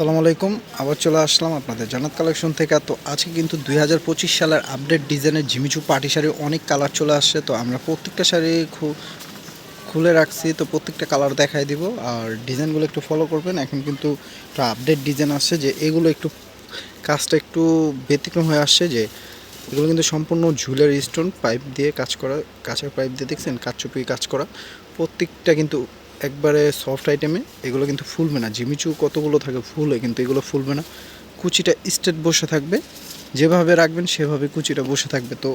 আসসালামু আলাইকুম। আবার চলে আসলাম আপনাদের জান্নাত কালেকশন থেকে। তো আজকে কিন্তু দুই হাজার পঁচিশ সালের আপডেট ডিজাইনের ঝিমিচু পাটি শাড়ি অনেক কালার চলে আসছে। তো আমরা প্রত্যেকটা শাড়ি খুলে রাখছি। তো প্রত্যেকটা কালার দেখাই দিব। আর ডিজাইনগুলো একটু ফলো করবেন। এখন কিন্তু একটা আপডেট ডিজাইন আসছে যে এগুলো একটু কাজটা একটু ব্যতিক্রম হয়ে আসছে যে এগুলো কিন্তু সম্পূর্ণ ঝুলের স্টোন পাইপ দিয়ে কাজ করা, কাঁচের পাইপ দিয়ে, দেখছেন? কাঠচুপি কাজ করা। প্রত্যেকটা কিন্তু একবারে সফট আইটেমে এগুলো কিন্তু ফুলবে না। জিমিচু কতগুলো থাকে ফুলে, কিন্তু এগুলো ফুলবে না। কুচিটা স্ট্রেট বসে থাকবে। যেভাবে রাখবেন, সেভাবে কুচিটা বসে থাকবে। তো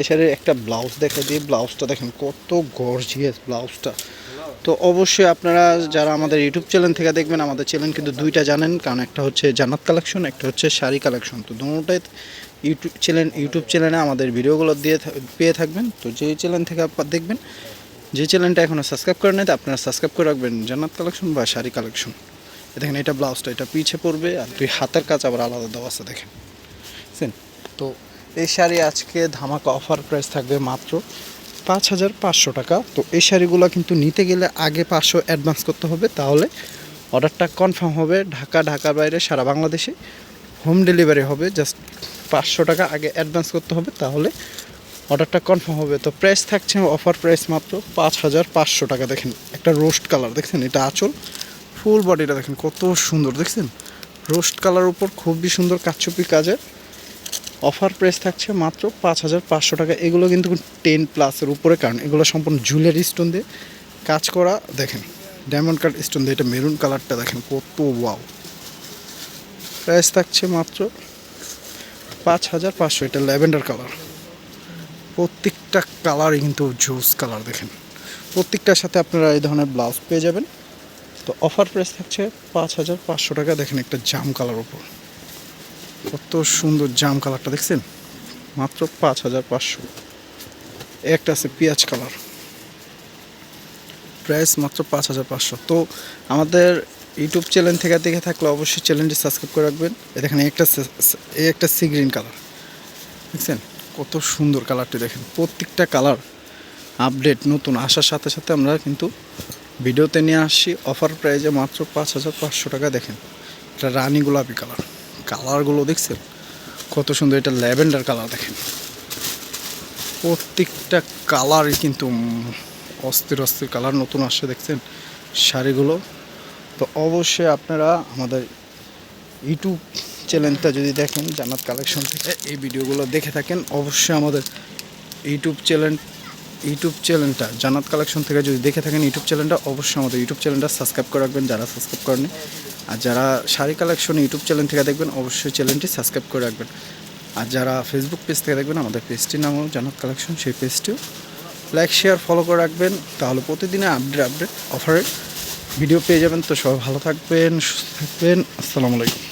এছাড়া একটা ব্লাউজ দেখা দিয়ে ব্লাউজটা দেখেন কত গর্জিয়াস ব্লাউজটা তো অবশ্যই আপনারা যারা আমাদের ইউটিউব চ্যানেল থেকে দেখবেন, আমাদের চ্যানেল কিন্তু দুইটা জানেন। কারণ একটা হচ্ছে জান্নাত কালেকশন একটা হচ্ছে শাড়ি কালেকশন তো দুটোটাই ইউটিউব চ্যানেল ইউটিউব চ্যানেলে আমাদের ভিডিওগুলো দিয়ে পেয়ে থাকবেন। তো যেই চ্যানেল থেকে আপনারা দেখবেন যে চ্যানেলটা এখনও সাবস্ক্রাইব করে নেই আপনারা সাবস্ক্রাইব করে রাখবেন। জান্নাত কালেকশন বা শাড়ি কালেকশন দেখেন, এটা ব্লাউজটা এটা পিছে পড়বে আর দুই হাতের কাজ আবার আলাদা দেওয়া আছে, দেখেন। বুঝছেন তো এই শাড়ি আজকে ধামাকা অফার প্রাইস থাকবে মাত্র পাঁচ হাজার পাঁচশো টাকা। তো এই শাড়িগুলো কিন্তু নিতে গেলে আগে পাঁচশো অ্যাডভান্স করতে হবে, তাহলে অর্ডারটা কনফার্ম হবে ঢাকা, ঢাকার বাইরে, সারা বাংলাদেশে। হোম ডেলিভারি হবে জাস্ট পাঁচশো টাকা আগে অ্যাডভান্স করতে হবে, তাহলে অর্ডারটা কনফার্ম হবে। তো প্রাইস থাকছে অফার প্রাইস মাত্র পাঁচ হাজার পাঁচশো টাকা। দেখেন, একটা রোস্ট কালার দেখছেন? এটা আঁচল। ফুল বডিটা দেখেন, কত সুন্দর, দেখছেন? রোস্ট কালার উপর খুবই সুন্দর কাচ্চুপি কাজের। অফার প্রাইস থাকছে মাত্র পাঁচ হাজার পাঁচশো টাকা। এগুলো কিন্তু টেন প্লাসের উপরে, কারণ এগুলো সম্পূর্ণ জুয়েলারি স্টোন দিয়ে কাজ করা, দেখেন। ডায়মন্ড কাট স্টোন দিয়ে এটা মেরুন কালারটা দেখেন, কত ওয়াও প্রাইস থাকছে মাত্র পাঁচ হাজার পাঁচশো। এটা ল্যাভেন্ডার কালার প্রত্যেকটা কালারই কিন্তু জুস কালার দেখেন। প্রত্যেকটার সাথে আপনারা এই ধরনের ব্লাউজ পেয়ে যাবেন। তো অফার প্রাইস থাকছে পাঁচ হাজার পাঁচশো টাকা, দেখেন একটা জাম কালার ওপর কত সুন্দর জাম কালারটা দেখছেন? মাত্র পাঁচ হাজার পাঁচশো। একটা আছে পেঁয়াজ কালার প্রাইস মাত্র পাঁচ হাজার পাঁচশো। তো আমাদের ইউটিউব চ্যানেল থেকে দেখে থাকলে অবশ্যই চ্যানেলটি সাবস্ক্রাইব করে রাখবেন। এ দেখেন একটা এই একটা সি গ্রিন কালার দেখছেন? কত সুন্দর কালারটি দেখেন। প্রত্যেকটা কালার আপডেট, নতুন। আসার সাথে সাথে আমরা কিন্তু ভিডিওতে নিয়ে আসছি। অফার প্রাইজে মাত্র পাঁচ হাজার পাঁচশো টাকা দেখেন। এটা রানী গোলাপি কালার। কালারগুলো দেখছেন? কত সুন্দর। এটা ল্যাভেন্ডার কালার দেখেন। প্রত্যেকটা কালারই কিন্তু অস্থির অস্থির কালার নতুন আসছে দেখছেন শাড়িগুলো। তো অবশ্যই আপনারা আমাদের ইউটিউব চ্যানেলটা যদি দেখেন, জান্নাত কালেকশন থেকে এই ভিডিওগুলো দেখে থাকেন, অবশ্যই আমাদের ইউটিউব চ্যানেল ইউটিউব চ্যানেলটা জান্নাত কালেকশন থেকে যদি দেখে থাকেন ইউটিউব চ্যানেলটা অবশ্যই আমাদের ইউটিউব চ্যানেলটা সাবস্ক্রাইব করে রাখবেন, যারা সাবস্ক্রাইব করেনি আর যারা শাড়ি কালেকশন ইউটিউব চ্যানেল থেকে দেখবেন, অবশ্যই চ্যানেলটি সাবস্ক্রাইব করে রাখবেন। আর যারা ফেসবুক পেজ থেকে দেখবেন, আমাদের পেজটির নামও জান্নাত কালেকশন সেই পেজটিও লাইক শেয়ার ফলো করে রাখবেন। তাহলে প্রতিদিনে আপডেট আপডেট অফারের ভিডিও পেয়ে যাবেন। তো সবাই ভালো থাকবেন, সুস্থ থাকবেন। আসসালামু আলাইকুম।